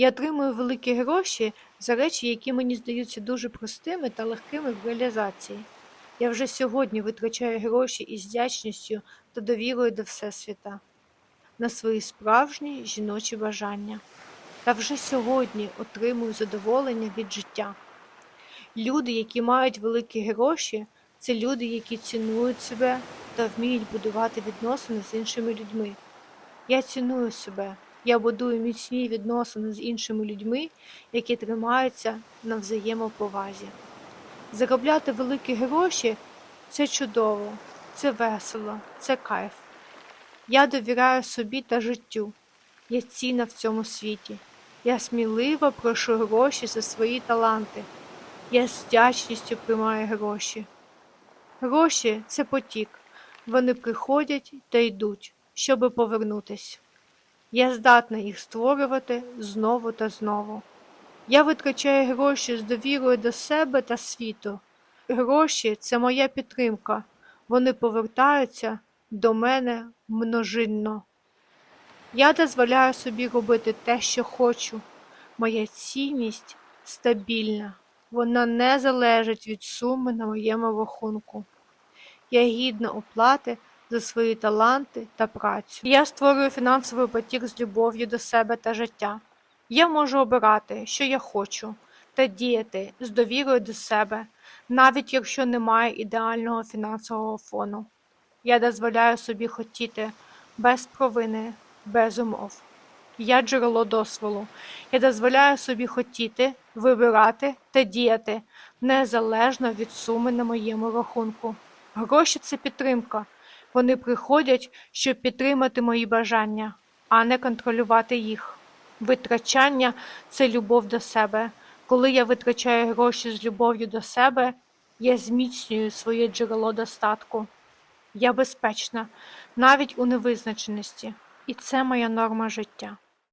Я отримую великі гроші за речі, які мені здаються дуже простими та легкими в реалізації. Я вже сьогодні витрачаю гроші із вдячністю та довірою до Всесвіта на свої справжні жіночі бажання. Та вже сьогодні отримую задоволення від життя. Люди, які мають великі гроші, це люди, які цінують себе та вміють будувати відносини з іншими людьми. Я ціную себе. Я будую міцні відносини з іншими людьми, які тримаються на взаємоповазі. Заробляти великі гроші це чудово, це весело, це кайф. Я довіряю собі та життю. Я цінна в цьому світі. Я сміливо прошу гроші за свої таланти. Я з вдячністю приймаю гроші. Гроші це потік. Вони приходять та йдуть, щоби повернутись. Я здатна їх створювати знову та знову. Я витрачаю гроші з довірою до себе та світу. Гроші це моя підтримка. Вони повертаються до мене множинно. Я дозволяю собі робити те, що хочу. Моя цінність стабільна. Вона не залежить від суми на моєму рахунку. Я гідна оплати за свої таланти та працю. Я створюю фінансовий потік з любов'ю до себе та життя. Я можу обирати, що я хочу, та діяти з довірою до себе, навіть якщо немає ідеального фінансового фону. Я дозволяю собі хотіти без провини, без умов. Я джерело дозволу. Я дозволяю собі хотіти, вибирати та діяти незалежно від суми на моєму рахунку. Гроші це підтримка. Вони приходять, щоб підтримати мої бажання, а не контролювати їх. Витрачання це любов до себе. Коли я витрачаю гроші з любов'ю до себе, я зміцнюю своє джерело достатку. Я безпечна, навіть у невизначеності, і це моя норма життя.